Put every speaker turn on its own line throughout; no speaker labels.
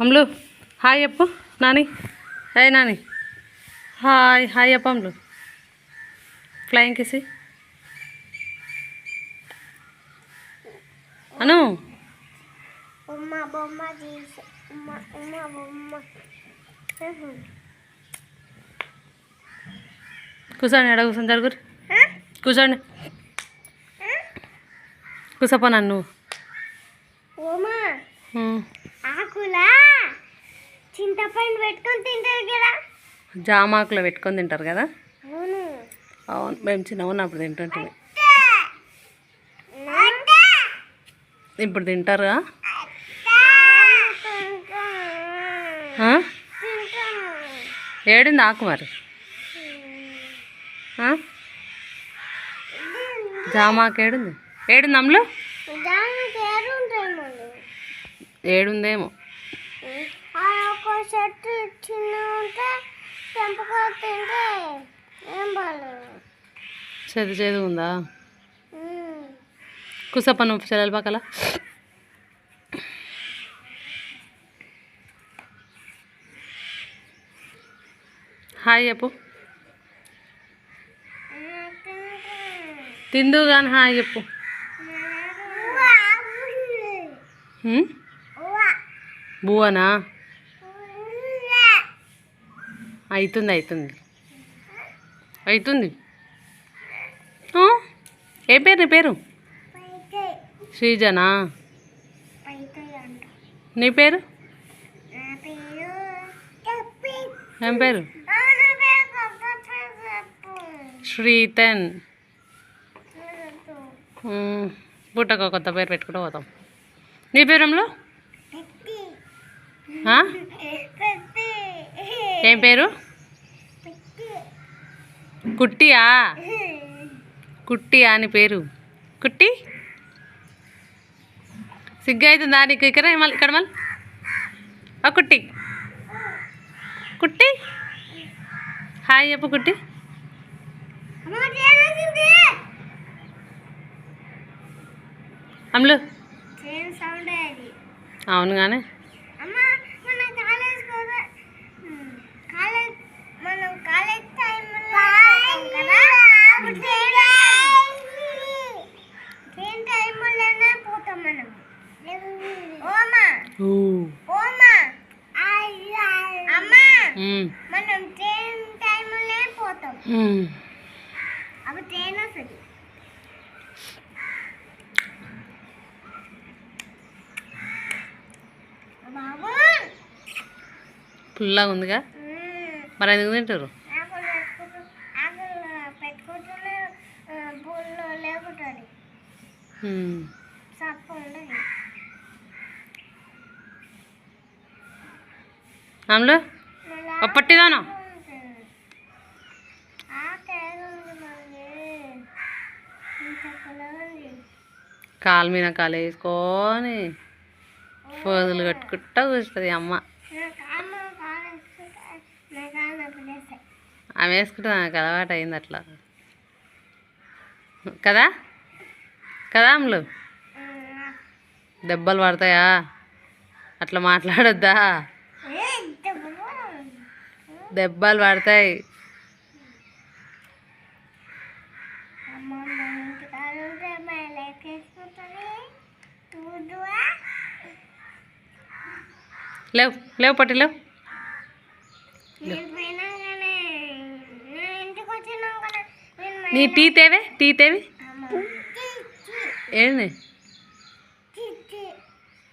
అమ్ములు. Hi చెప్పు Nani. Hi Nani. Hi hi చెప్పు Ammulu. Flying కిసి అను. కూర్చోండి ఎడ కూర్చొని జరుగురు. కూర్చోండి. కూర్చోపో నన్ను.
చింతపండు పెట్టుకొని తింటారు కదా?
జామాకులో పెట్టుకొని తింటారు కదా?
అవును.
మేము ఉన్నప్పుడు తింటుంటే ఇప్పుడు తింటారా ఆ? ఏడింది ఆకు మరి? జామాకు ఏడుంది? ఏడుంది అమ్ములు
దాని పేరు ఉంటాయి మళ్ళీ
ఏడుందేమో.
ఆ ఒక చెట్టు చిన్న ఉంటే తింటే ఏం
చేదు చేదు ఉందా? కూసప్ప నువ్వు చెల్లెల పక్కల. హాయ్ చెప్పు. తిందు కానీ హాయ్ చెప్పు. హ్మ్? బువ్వనా? అవుతుంది అవుతుంది అవుతుంది? ఏ పేరు నీ పేరు? శ్రీజనా? నీ పేరు? ఏం పేరు? శ్రీతన్. పుట్టక కొత్త పేరు పెట్టుకుంటూ పోతాం. నీ పేరంలో? ఏం పేరు? కుట్టియా? కుట్టియా అని పేరు. కుట్టి? సిగ్గు అవుతుందా నీకు ఇక్కడ మళ్ళీ ఇక్కడ మళ్ళీ ఆ కుట్టి. కుట్టి? హాయ్ చెప్పు కుట్టి.
అమ్మ చేసింది
అమ్ములు
ట్రైన్ సౌండ్ అది
అవును కానీ
అమ్మ మన కాలేజ్ కూడా కాలేజ్ మనం కాలేజ్ టైంలో కదా. అప్పుడు ట్రైన్ టైంలోనే పోతాం. అప్పుడు ట్రైన్ వస్తుంది.
పుల్లగా ఉందిగా? మరి ఎందుకు తింటారు
పొలం ఉంది
కాలు మీద కాలు వేసుకొని పోదులు కట్టుకుంటా కూర్చుంటుంది అమ్మ. ఆమె వేసుకుంటే నాకు అలవాటు అయింది అట్లా. కదా? కదా అమ్ములు? దెబ్బలు పడతాయా? అట్లా మాట్లాడొద్దా? దెబ్బలు పడతాయి.
అమ్మ
లేవు లేవు పట్టి లేవు. నీ టీ తేవే టీ తేవి? ఏంది?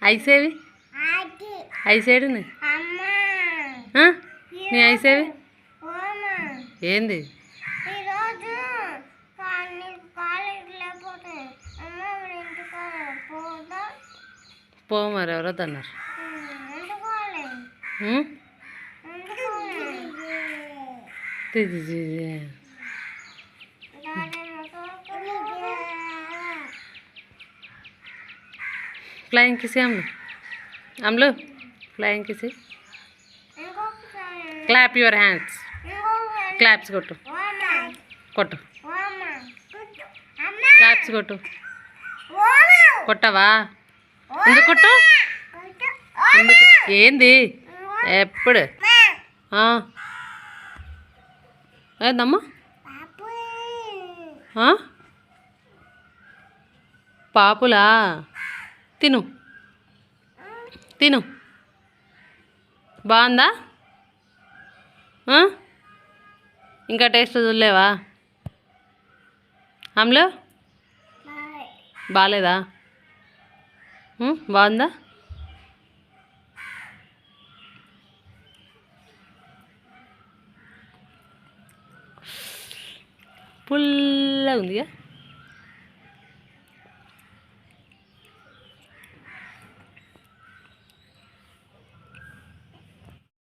ఐసేవి
ఐసేడు
నీ ఐసేవి ఏంది? పోమరెవరో
తన్నారు
flying kiss Ammulu Ammulu flying kiss clap your hands claps కొట్టు. కొట్టు. క్లాప్స్ కొట్టు.
అమ్మ
కొట్టవా? ఎందుకు కొట్టు? ఎందుకు? ఏంది? ఎప్పుడు. ఏందమ్మా? పాపులా. తిను. తిను. బాగుందా? ఇంకా టేస్ట్ చూడలేవా? అమ్లో బాగాలేదా? బాగుందా? పుల్లగా ఉందిగా?